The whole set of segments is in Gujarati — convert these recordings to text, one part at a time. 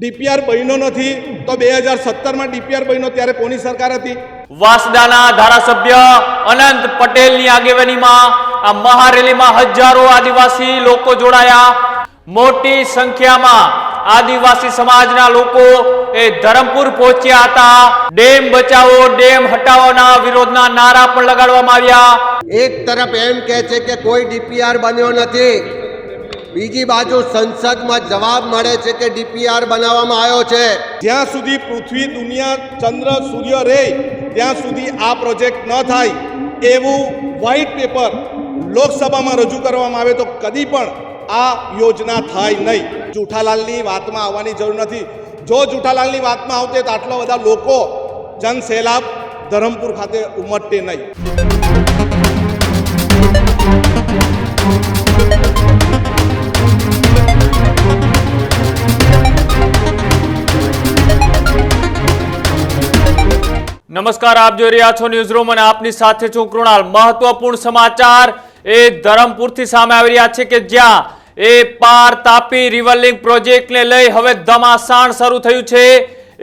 ડીપીઆર બન્યો નથી તો બે હજાર સત્તરમાં ડીપીઆર બન્યો ત્યારે કોની સરકાર હતી? વાસદાના ધારાસભ્ય અનંત પટેલની આગેવાનીમાં આ મહારેલીમાં હજારો આદિવાસી લોકો જોડાયા. મોટી સંખ્યામાં આદિવાસી સમાજના લોકો એ ધરમપુર પહોંચ્યા હતા. ડેમ બચાવો ડેમ હટાવોના વિરોધના નારા પણ લગાડવામાં આવ્યા. એક તરફ એમ કહે છે કે કોઈ ડીપીઆર બન્યો નથી બીજી બાજુ સંસદમાં જવાબ મળે છે કે ડીપીઆર બનાવવામાં આવ્યો છે. જ્યાં સુધી પૃથ્વી, દુનિયા, ચંદ્ર, સૂર્ય રહે ત્યાં સુધી આ પ્રોજેક્ટ ન થાય એવું વ્હાઇટ પેપર લોકસભામાં રજૂ કરવામાં આવે તો કદી પણ આ યોજના થાય નહીં. જુઠાલાલની વાતમાં આવવાની જરૂર નથી. જો જુઠાલાલની વાતમાં આવતે તો આટલા બધા લોકો જન સૈલાબ ધરમપુર ખાતે ઉમટતે નહીં. નમસ્કાર, આપ જોઈ રહ્યા છો ન્યૂઝ રૂમ અને આપની સાથે છું કૃણાલ. મહત્વપૂર્ણ સમાચાર એ ધરમપુરથી સામે આવી રહ્યા છે કે જ્યાં એ પાર તાપી રિવરલિંગ પ્રોજેક્ટને લઈ હવે ધમાસાણ શરૂ થયું છે.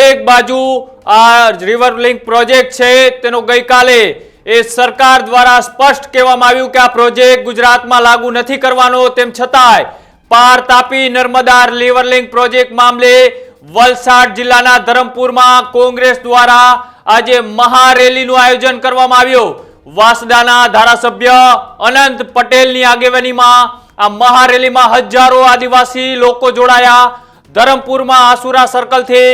એક બાજુ આ રિવરલિંક પ્રોજેક્ટ છે, તેનો ગઈકાલે એ સરકાર દ્વારા સ્પષ્ટ કહેવામાં આવ્યું કે આ પ્રોજેક્ટ ગુજરાતમાં લાગુ નથી કરવાનો. તેમ છતાંય પાર તાપી નર્મદા રિવરલિંક પ્રોજેક્ટ મામલે વલસાડ જિલ્લાના ધરમપુરમાં કોંગ્રેસ દ્વારા આજે મહારેલીનું આયોજન કરવામાં આવ્યું. વાસદાના ધારાસભ્ય અનંત પટેલની આગેવાનીમાં આ મહારેલીમાં હજારો આદિવાસી લોકો જોડાયા. ધરમપુરમાં આસુરા સર્કલથી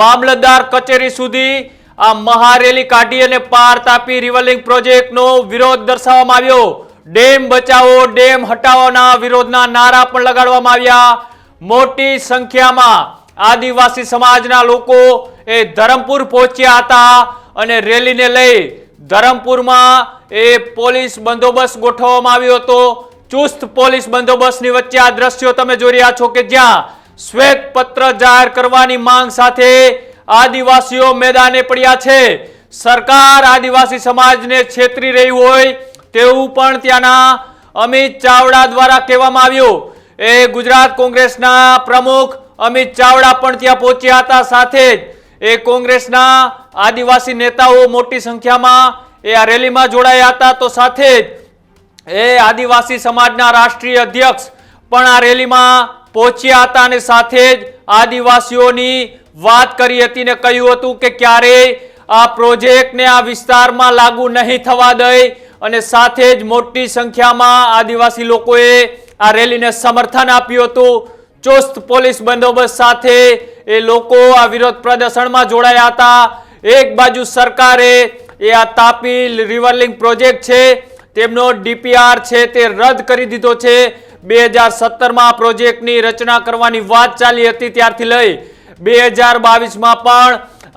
મામલતદાર કચેરી સુધી આ મહારેલી કાઢી અને પાર તાપી રિવલિંગ પ્રોજેક્ટનો વિરોધ દર્શાવવામાં આવ્યો. ડેમ બચાવો, ડેમ હટાવવાના વિરોધના નારા પણ લગાડવામાં આવ્યા. મોટી સંખ્યામાં આદિવાસી સમાજના લોકો એ ધરમપુર પહોંચ્યા હતા અને રેલીને લઈ ધરમપુરમાં એ પોલીસ બંદોબસ્ત ગોઠવવામાં આવ્યો હતો. ચુસ્ત પોલીસ બંદોબસ્તની વચ્ચે આ દ્રશ્યો તમે જોઈ રહ્યા છો કે જ્યાં શ્વેત પત્ર જાહેર કરવાની માંગ સાથે આદિવાસીઓ મેદાને પડ્યા છે. સરકાર આદિવાસી સમાજને છેતરી રહી હોય તેવું પણ ત્યાંના અમિત ચાવડા દ્વારા કહેવામાં આવ્યું. એ ગુજરાત કોંગ્રેસના પ્રમુખ અમિત ચાવડા પણ ત્યાં પહોંચ્યા હતા. સાથે જ એ કોંગ્રેસના આદિવાસી નેતાઓ મોટી સંખ્યામાં એ આ રેલીમાં જોડાયા હતા. તો સાથે જ એ આદિવાસી સમાજના રાષ્ટ્રીય અધ્યક્ષ પણ આ રેલીમાં પહોંચ્યા હતા અને સાથે જ આદિવાસીઓની વાત કરી હતી ને કહ્યું હતું કે ક્યારેય આ પ્રોજેક્ટને આ વિસ્તારમાં લાગુ નહીં થવા દઈ અને સાથે જ મોટી સંખ્યામાં આદિવાસી લોકોએ આ રેલીને સમર્થન આપ્યું હતું. ચુસ્ત પોલીસ બંદોબસ્ત સાથે એ લોકો આ વિરોધ પ્રદર્શનમાં જોડાયા હતા. એક બાજુ સરકારે એ આ તાપી રિવરલિંગ પ્રોજેક્ટ છે, તેમનો ડીપીઆર છે તે રદ કરી દીધો છે. બે હજાર સત્તરમાં પ્રોજેક્ટની રચના કરવાની વાત ચાલી હતી ત્યારથી લઈ બે હજાર બાવીસમાં પણ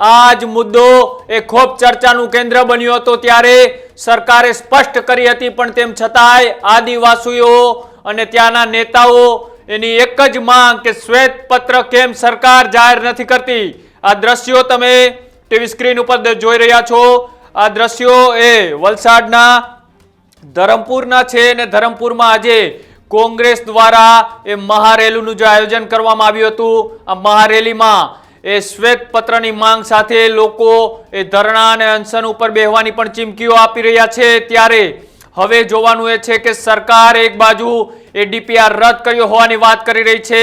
આ જ મુદ્દો એ ખૂબ ચર્ચાનું કેન્દ્ર બન્યો હતો ત્યારે સરકારે સ્પષ્ટ કરી હતી, પણ તેમ છતાંય આદિવાસીઓ અને ત્યાંના નેતાઓ એની એક જ માંગ કે શ્વેત પત્ર કેમ સરકાર જાહેર નથી કરતી? આ દ્રશ્યો તમે ટીવી સ્ક્રીન ઉપર જોઈ રહ્યા છો. આ દ્રશ્યો એ વલસાડના ધરમપુરના છે અને ધરમપુરમાં આજે કોંગ્રેસ દ્વારા એ મહારેલીનું જે આયોજન કરવામાં આવ્યું હતું. આ મહારેલીમાં એ શ્વેત પત્રની માંગ સાથે લોકો એ ધરણા અને અનશન ઉપર બેહવાની પણ ચીમકીઓ આપી રહ્યા છે. ત્યારે હવે જોવાનું એ છે કે સરકાર એક બાજુ એ ડીપીઆર રદ કર્યો હોવાની વાત કરી રહી છે.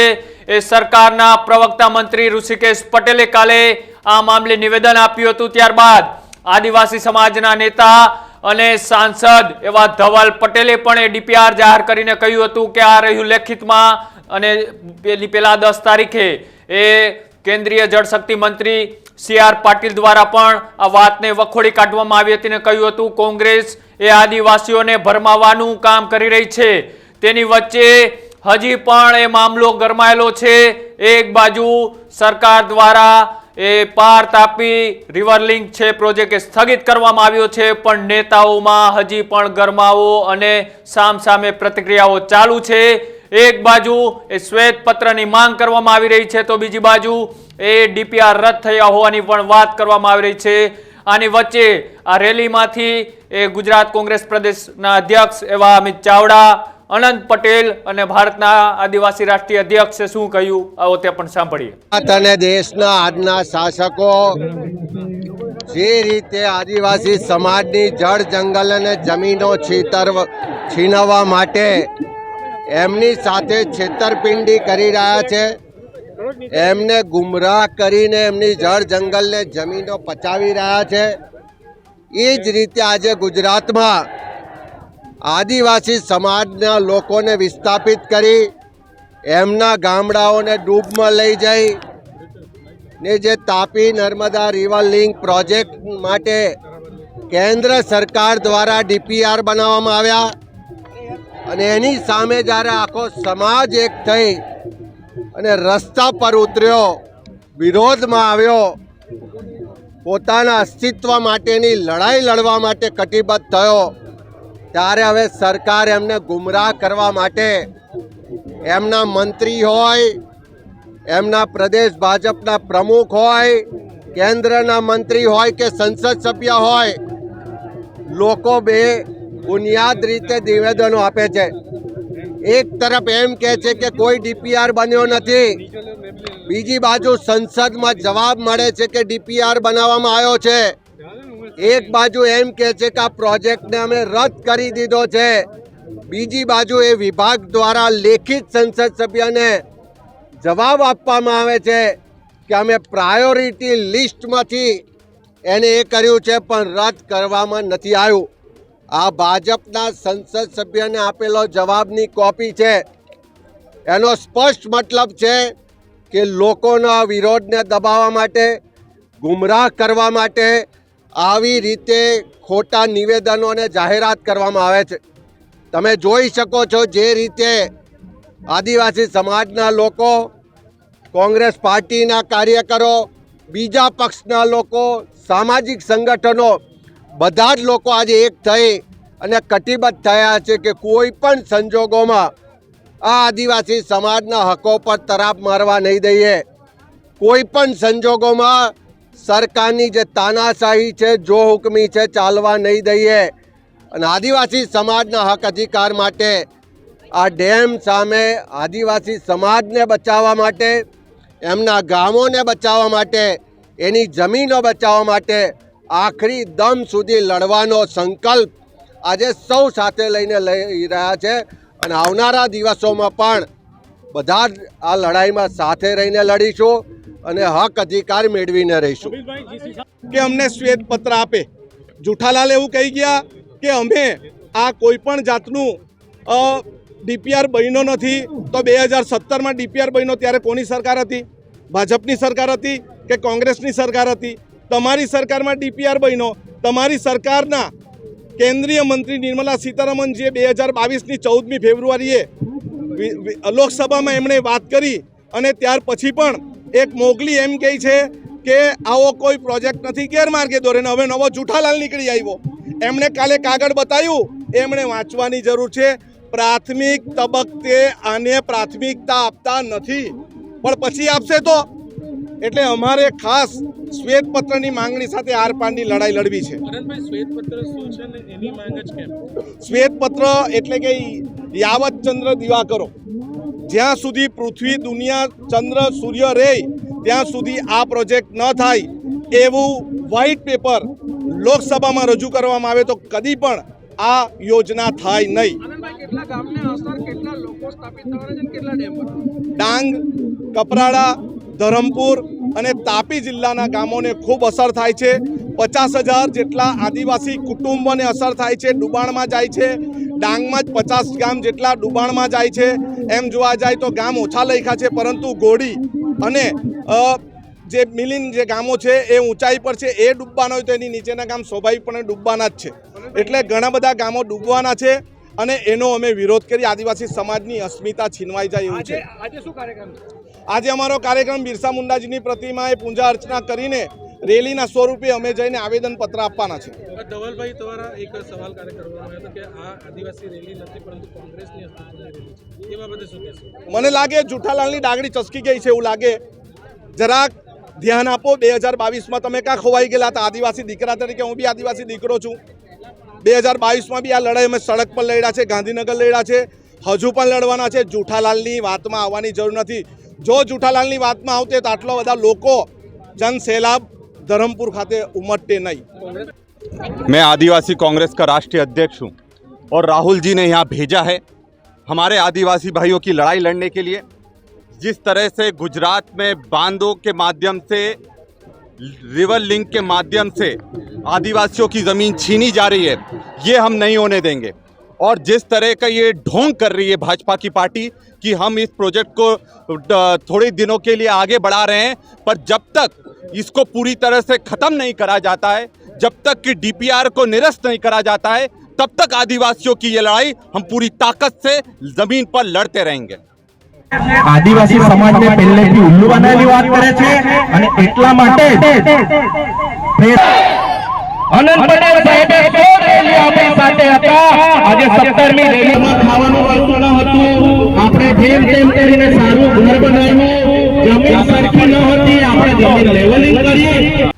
એ સરકારના પ્રવક્તા મંત્રી ઋષિકેશ પટેલે કાલે આ મામલે નિવેદન આપ્યું હતું. ત્યારબાદ આદિવાસી સમાજના નેતા અને સાંસદ એવા ધવલ પટેલે પણ એ ડીપીઆર જાહેર કરીને કહ્યું હતું કે આ રહ્યું લેખિતમાં અને પેલી પેલા દસ તારીખે એ કેન્દ્રીય જળશક્તિ મંત્રી સી આર પાટીલ દ્વારા પણ આ વાતને વખોડી કાઢવામાં આવી હતી અને કહ્યું હતું, કોંગ્રેસ એ આદિવાસીઓને ભરમાવાનું કામ કરી રહી છે. તેની વચ્ચે હજી પણ એ મામલો ગરમાયેલો છે. એક બાજુ સરકાર દ્વારા એ પાર તાપી રિવર લિંક છે પ્રોજેક્ટ સ્થગિત કરવામાં આવ્યો છે, પણ નેતાઓમાં હજી પણ ગરમાવો અને સામસામે પ્રતિક્રિયાઓ ચાલુ છે. એક બાજુ એ શ્વેત પત્રની માંગ કરવામાં આવી રહી છે, તો બીજી બાજુ એ ડીપીઆર રદ થયા હોવાની પણ વાત કરવામાં આવી રહી છે. આની વચ્ચે આ રેલીમાંથી એ ગુજરાત કોંગ્રેસ પ્રદેશના અધ્યક્ષ એવા અમિત ચાવડા અનંત પટેલ અને ભારતના આદિવાસી રાષ્ટ્રીય અધ્યક્ષે શું કહ્યું? આવો તે પણ સાંભળીએ. અને દેશના આજના શાસકો જે રીતે આદિવાસી સમાજની જળ જંગલ અને જમીનો છીતર છીનવવા માટે એમની સાથે છેતરપિંડી કરી રહ્યા છે, એમને ગુમરાહ કરીને એમની જળ જંગલને જમીનો પચાવી રહ્યા છે. એ જ રીતે આજે ગુજરાતમાં આદિવાસી સમાજના લોકોને વિસ્થાપિત કરી એમના ગામડાઓને ડૂબમાં લઈ જઈ ને જે Tapi Narmada river link project માટે કેન્દ્ર સરકાર દ્વારા ડીપીઆર બનાવવામાં આવ્યા. અને એની સામે જ્યારે આખો સમાજ એક થઈ અને રસ્તા પર ઉતર્યો, વિરોધમાં આવ્યો, પોતાના અસ્તિત્વ માટેની લડાઈ લડવા માટે કટિબદ્ધ થયો. ત્યારે હવે સરકાર એમને ગુમરાહ કરવા માટે એમના મંત્રી હોય, એમના પ્રદેશ ભાજપના પ્રમુખ હોય, કેન્દ્રના મંત્રી હોય કે સંસદ સભ્ય હોય, લોકો બે બુનિયાદ રીતે નિવેદનો આપે છે. એક તરફ એમ કહે છે કે કોઈ ડીપીઆર બન્યો નથી. બીજી બાજુ સંસદમાં જવાબ મળે છે કે ડીપીઆર બનાવવામાં આવ્યો છે. એક બાજુ એમ કહે છે કે આ પ્રોજેક્ટને અમે રદ કરી દીધો છે. બીજી બાજુ એ વિભાગ દ્વારા લેખિત સંસદ સભ્યને જવાબ આપવામાં આવે છે કે અમે પ્રાયોરિટી લિસ્ટમાંથી એને એ કર્યું છે પણ રદ કરવામાં નથી આવ્યું. આ ભાજપના સંસદ સભ્યને આપેલો જવાબની કોપી છે. એનો સ્પષ્ટ મતલબ છે કે લોકોના વિરોધને દબાવવા માટે, ગુમરાહ કરવા માટે આવી રીતે ખોટા નિવેદનો અને જાહેરાત કરવામાં આવે છે. તમે જોઈ શકો છો જે રીતે આદિવાસી સમાજના લોકો, કોંગ્રેસ પાર્ટીના કાર્યકરો, બીજા પક્ષના લોકો, સામાજિક સંગઠનો, બધા જ લોકો આજે એક થઈ અને કટિબદ્ધ થયા છે કે કોઈ પણ સંજોગોમાં આ આદિવાસી સમાજના હકો પર તરાપ મારવા નહીં દઈએ. કોઈ પણ સંજોગોમાં સરકારની જે તાનાશાહી છે, જો હુકમી છે, ચાલવા નહીં દઈએ. અને આદિવાસી સમાજના હક અધિકાર માટે, આ ડેમ સામે આદિવાસી સમાજને બચાવવા માટે, એમના ગામોને બચાવવા માટે, એની જમીનો બચાવવા માટે આખરી દમ સુધી લડવાનો સંકલ્પ આજે સૌ સાથે લઈને લઈ રહ્યા છે. અને આવનારા દિવસોમાં પણ બધા જ આ લડાઈમાં સાથે રહીને લડીશું. અને હક અધિકાર મેળવીને રહીશું. કે અમને શ્વેત પત્ર આપે. જુઠાલાલ એવું કહી ગયા કે અમે આ કોઈ પણ જાતનું ડીપીઆર બન્યો નથી તો બે હજાર સત્તરમાં ડીપીઆર બન્યો ત્યારે કોની સરકાર હતી? ભાજપની સરકાર હતી કે કોંગ્રેસની સરકાર હતી? તમારી સરકારમાં ડીપીઆર બન્યો. તમારી સરકારના કેન્દ્રીય મંત્રી નિર્મલા સીતારમણ જે બે હજાર બાવીસની ચૌદમી ફેબ્રુઆરીએ લોકસભામાં એમણે વાત કરી અને ત્યાર પછી પણ એક મોગલી એમ કહે છે કે આવો કોઈ પ્રોજેક્ટ નથી ગેરમાર્ગે દોરે ને હવે નવો જુઠાલાલ નીકળી આવ્યો. એમણે કાલે કાગળ બતાવ્યું એમણે વાંચવાની જરૂર છે પ્રાથમિક તબક્કે આને પ્રાથમિકતા આપતા નથી પણ પછી આપશે તો? એટલે અમારે ખાસ શ્વેતપત્રની માંગણી સાથે આર પારની લડાઈ લડવી છે. શ્વેતપત્ર એટલે કે યાવત ચંદ્ર દિવાકરો. જ્યાં સુધી પૃથ્વી દુનિયા ચંદ્ર સૂર્ય રહે ત્યાં સુધી આ પ્રોજેક્ટ ન થાય એવું વ્હાઇટ પેપર લોકસભામાં રજૂ કરવામાં આવે તો કદી પણ આ યોજના થાય નહીં? ડાંગ કપરાડા ધરમપુર અને તાપી જિલ્લાના ગામોને ખૂબ અસર થાય છે. પચાસ હજાર જેટલા આદિવાસી કુટુંબોને અસર થાય છે ડુબાણમાં જાય છે. ડાંગમાં જ પચાસ ગામ જેટલા ડુબાણમાં જાય છે. એમ જોવા જાય તો ગામ ઓછા લખ્યા છે પરંતુ ગોળી અને જે મિલિન જે ગામો છે એ ઊંચાઈ પર છે. એ ડૂબવાના હોય તો એની નીચેના ગામ સ્વાભાવિકપણે ડૂબવાના જ છે. એટલે ઘણા બધા ગામો ડૂબવાના છે અને એનો અમે વિરોધ કરી. આદિવાસી સમાજની અસ્મિતા છીનવાઈ જાય એવું છે. આજે શું કાર્યક્રમ છે? આજે અમારો કાર્યક્રમ બિરસા મુંડાજીની પ્રતિમાએ પૂજા અર્ચના કરીને રેલીના સ્વરૂપે અમે જઈને આવેદનપત્ર આપવાના છે. ધવલભાઈ તમારા એક સવાલ કાર્ય કરવામાં આવ્યો કે આ આદિવાસી રેલી નથી પરંતુ કોંગ્રેસની રેલી છે. એ બાબતે શું કહેશો? મને લાગે જુઠાલાલની ડાગડી ચસકી ગઈ છે એવું લાગે. જરાક ધ્યાન આપો બે હજાર બાવીસમાં તમે ક્યાં ખોવાઈ ગયેલા હતા? આદિવાસી દીકરા તરીકે હું બી આદિવાસી દીકરો છું. બે હજાર બાવીસમાં બી આ લડાઈ અમે સડક પર લડ્યા છે ગાંધીનગર લડ્યા છે. હજુ પણ લડવાના છે. જુઠાલાલની વાતમાં આવવાની જરૂર નથી. જો જુઠાલાલની વાતમાં આવતે તો આટલા બધા લોકો જન સૈલાબ ધરમપુર ખાતે ઉમટતે નહીં मैं आदिवासी कांग्रेस का राष्ट्रीय अध्यक्ष हूं और राहुल जी ने यहाँ भेजा है हमारे आदिवासी भाइयों की लड़ाई लड़ने के लिए जिस तरह से गुजरात में बांधों के माध्यम से रिवर लिंक के माध्यम से आदिवासियों की ज़मीन छीनी जा रही है ये हम नहीं होने देंगे और जिस तरह का ये ढोंग कर रही है भाजपा की पार्टी कि हम इस प्रोजेक्ट को ड- थोड़े दिनों के लिए आगे बढ़ा रहे हैं पर जब तक इसको पूरी तरह से ख़त्म नहीं करा जाता है जब तक कि डीपीआर को निरस्त नहीं करा जाता है तब तक आदिवासियों की ये लड़ाई हम पूरी ताकत से ज़मीन पर लड़ते रहेंगे આદિવાસી સમાજને પહેલેથી ઉલ્લુ બનાવેલી વાત કરે છે અને એટલા માટે પ્રેર- અનંત પટેલ સાહેબે સો રેલીઓ આપણી સાથે હતા આજે સત્તરમી રેલીમાં ખાવાનું મળતું ન હતું આપણે જેમ તેમ કરીને સારું ઘર બનાવ્યું જમીન સરખી ન હતી આપણે જમીન લેવલિંગ કરી